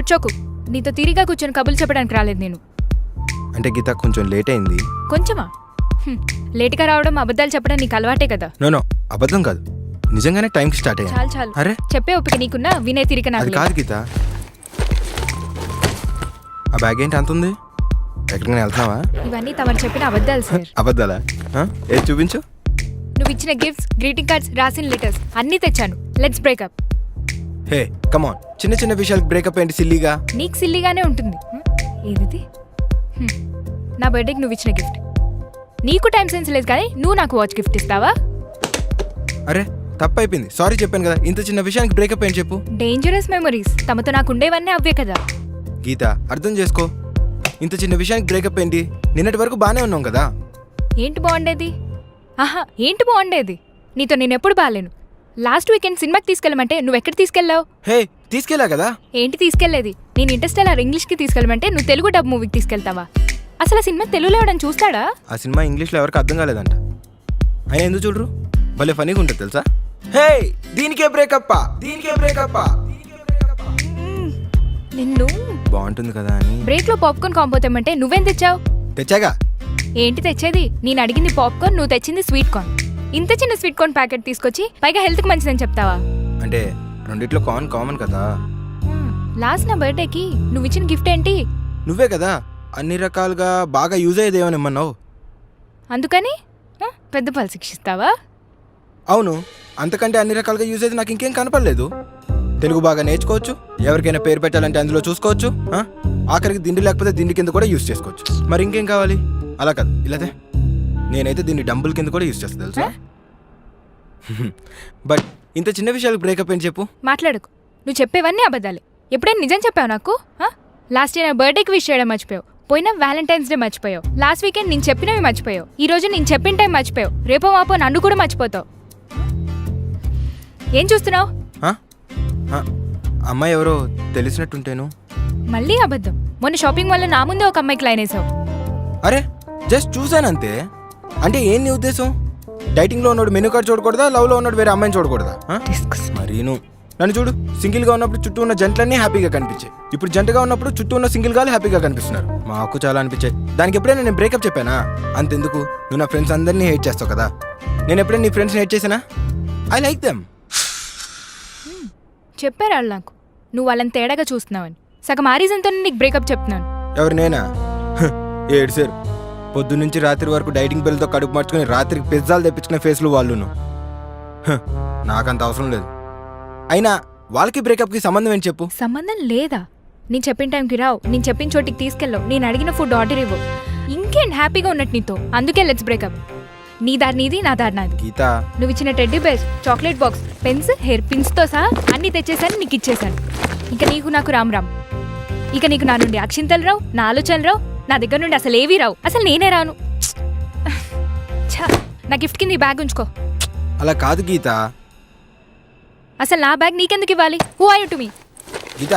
కూర్చోకు. నీతో తిరిగా కూర్చొని కబుర్లు చెప్పడానికి రాలేదు నేను. అంటే గీత కొంచెం లేట్ అయింది కొంచెమా? హ్మ్. లేటుగా రావడం అబద్ధాలు చెప్పడం నీకు అలవాటే కదా? నో నో అబద్ధం కాదు. నిజంగానే టైంకి స్టార్ట్ అయ్యాను. చాలు చాలు. అరే! చెప్పే ఓపిక నీకున్నా వినే తిరిగి నాకు లేదు. కాదు గీత. ఆ బ్యాగ్ ఏంటి అంత ఉంది ఎక్కడికైనా వెళ్తున్నావా? ఇవన్నీ తమరు చెప్పిన అబద్ధాలు సార్. అబద్ధాలా? ఆ? ఏది చూపించు? నువ్వు ఇచ్చిన గిఫ్ట్స్ గ్రీటింగ్ కార్డ్స్ రాసిన లెటర్స్ అన్నీ తెచ్చాను. లెట్స్ బ్రేకప్ హే కమాన్ చిన్న చిన్న విషయాలకు బ్రేకప్ ఏంటి సిల్లీగా? నీకు సిల్లీగానే ఉంటుంది. హ్మ్. ఏదిది హ్మ్. నా బర్త్డేకి నువ్వు ఇచ్చిన గిఫ్ట్ నీకు టైం సెన్స్ లేదు కానీ నువ్వు నాకు వాచ్ గిఫ్ట్ ఇస్తావా? అరే తప్పైపోయింది. సారీ చెప్పాను కదా. ఇంత చిన్న విషయానికి బ్రేకప్ ఏంటి చెప్పు. డేంజరస్ మెమరీస్ తమతో నాకు ఉండేవన్నీ అవే కదా. గీత అర్థం చేసుకో. ఇంత చిన్న విషయానికి బ్రేకప్ ఏంటి? నిన్నటి వరకు బాగానే ఉన్నాం కదా. ఏంటి బాగుండేది? ఆహా ఏంటి బాగుండేది? నీతో నేను ఎప్పుడు బాగాలేను లాస్ట్ వీకెండ్ సినిమాకి తీసుకెళ్ళమంటే నువ్వు ఎక్కడ తీసుకెళ్ళావు? హే తీసుకెళ్ళా కదా? ఏంటి తీసుకెళ్ళేది నేను ఇంటర్స్టెల్లర్ ఇంగ్లీష్కి తీసుకెళ్ళమంటే నువ్వు తెలుగు డబ్ మూవీకి తీసుకెళ్తావా? అసలు ఆ సినిమా తెలుగులో ఎవడని చూస్తాడా? ఆ సినిమా ఇంగ్లీష్లో ఎవరికి అర్థం కాలేదంట. అయినా ఎందుకు చూడరు? భలే ఫనీగా ఉంటుంది తెలుసా? హే దీనికే బ్రేకప్ దీనికే బ్రేకప్ నిన్ను? బాగుంటుంది కదా అని. బ్రేక్లో పాప్కార్న్ కాంబో తెమ్మంటే నువ్వేం తెచ్చావు? తెచ్చాగా? ఏంటి తెచ్చేది? నేను అడిగింది పాప్కార్న్ నువ్వు తెచ్చింది స్వీట్ కార్న్. ఇంత చిన్న స్వీట్ కార్న్ ప్యాకెట్ తీసుకొచ్చి పైగా హెల్త్కి మంచిదని చెప్తావా? అంటే రెండిట్లో కామన్ కామన్ కదా. లాస్ట్ నా బర్త్డేకి నువ్వు ఇచ్చిన గిఫ్ట్ ఏంటి? నువ్వే కదా అన్ని రకాలుగా బాగా యూజ్ అయ్యేదేమని ఇమ్మన్నావు అందుకని? పెద్ద పాలు శిక్షిస్తావా? అవును అంతకంటే అన్ని రకాలుగా యూజ్ అయితే నాకు ఇంకేం కనపడలేదు. తెలుగు బాగా నేర్చుకోవచ్చు ఎవరికైనా పేరు పెట్టాలంటే అందులో చూసుకోవచ్చు? ఆఖరికి దిండి లేకపోతే దిండి కింద కూడా యూజ్ చేసుకోవచ్చు. మరి ఇంకేం కావాలి? అలా కాదు ఇలాదే నేనైతే దీన్ని డంబుల్ కింద కూడా యూజ్ చేస్తా తెలుసా? బట్ ఇంత చిన్న విషయాలకు బ్రేకప్ ఏంటి చెప్పు? మాట్లాడకు. నువ్వు చెప్పేవన్నీ అబద్ధాలే. ఎప్పుడైనా నిజం చెప్పావు నాకు? లాస్ట్ ఇయర్ నా బర్త్డేకి విష్ చేయడం మర్చిపోయావు. పోయిన వ్యాలంటైన్స్ డే మర్చిపోయావు. లాస్ట్ వీకెండ్ నేను చెప్పినవి మర్చిపోయావు. ఈ రోజు నేను చెప్పిన టైం మర్చిపోయావు. రేపో మాపో నన్ను కూడా మర్చిపోతావు. ఏం చూస్తున్నావు? అమ్మాయి ఎవరో తెలిసినట్టుంటేను? మళ్ళీ అబద్ధం. మొన్న షాపింగ్ వల్ల నా ముందే ఒక అమ్మాయికి లైన్ వేసావు. అరే జస్ట్ చూసానంతే అంటే ఏం నీ ఉద్దేశం? డైటింగ్లో ఉన్నాడు మెనూ కార్డ్ చూడకూడదా? లవ్లో ఉన్నాడు వేరే అమ్మాయిని చూడకూడదా? మరీను. నన్ను చూడు సింగిల్గా ఉన్నప్పుడు చుట్టూ ఉన్న జంటలన్నీ హ్యాపీగా కనిపించాయి ఇప్పుడు జంటగా ఉన్నప్పుడు చుట్టూ ఉన్న సింగిల్ గాలు హ్యాపీగా కనిపిస్తున్నారు. మాకు చాలా అనిపించాయి దానికి ఎప్పుడైనా నేను బ్రేకప్ చెప్పానా? అంతెందుకు. నువ్వు నా ఫ్రెండ్స్ అందరినీ హేట్ చేస్తావు కదా. నేను ఎప్పుడైనా నీ ఫ్రెండ్స్ని హేట్ చేసానా ఐ లైక్ దెమ్ చెప్పారు వాళ్ళు నాకు. నువ్వు వాళ్ళని తేడాగా చూస్తున్నావని. సగం ఆ రీజన్తో నీకు బ్రేకప్ చెప్తున్నాను. ఎవరు నేనా? హ, ఏడ్సారు పొద్దున్నుంచి రాత్రి వరకు డైటింగ్ బిల్తో కడుపు మార్చుకుని రాత్రికి పిజ్జాలు తెప్పించుకునే ఫేస్లు వాళ్ళును. నాకంత అవసరం లేదు. అయినా వాళ్ళకి బ్రేకప్కి సంబంధం ఏంటి చెప్పు? సంబంధం లేదా? నేను చెప్పిన టైంకి రావు. నేను చెప్పిన చోటికి తీసుకెళ్ళవు. నేను అడిగిన ఫుడ్ ఆర్డర్ ఇవ్వు. ఇంకేం హ్యాపీగా ఉన్నట్టు నీతో? అందుకే లెట్స్ బ్రేకప్ నీ దారి నీది నా దారి నాది. గీత. నువ్వు ఇచ్చిన teddy bears chocolate box pens hair పిన్స్తో సహా అన్ని తెచ్చేసాను నీకు ఇచ్చేసాను. ఇక నీకు నాకు రామ్ రామ్. ఇక నీకు నా నుండి అక్షింతలు రావు నా ఆలోచనలు రావు నా దగ్గర నుండి అసలు ఏవీ రావు. అసలు నేనే రాను. ఛ, నా గిఫ్ట్ కింద ఈ బ్యాగ్ ఉంచుకో. అలా కాదు గీత. అసలు నా బ్యాగ్ నీకెందుకు ఇవ్వాలి? Who are you to me Geetha.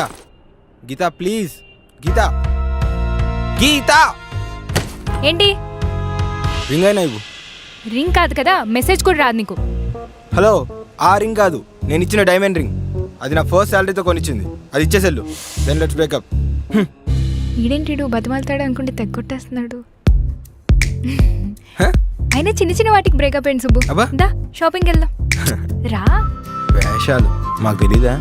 Geetha please. Geetha. Geetha! ఏంటి? రింగ్ అయినా ఇవ్వు. రింగ్ కాదు కదా మెసేజ్ కూడా రాదు నీకు. హలో ఆ రింగ్ కాదు. నేను ఇచ్చిన డైమండ్ రింగ్. అది నా ఫస్ట్ శాలరీతో కొనిచ్చింది. అది ఇచ్చేసెళ్ళు. దెన్ లెట్స్ బ్రేకప్ ఈడేంటిడు బతిమాలతాడు అనుకుంటే తెగొట్టేస్తున్నాడు అయినా చిన్న చిన్న వాటికి బ్రేకప్ ఏంటి సుబ్బు. దా షాపింగ్కి వెళ్దాం. రా. వేషాలు. మాకు తెలీదా?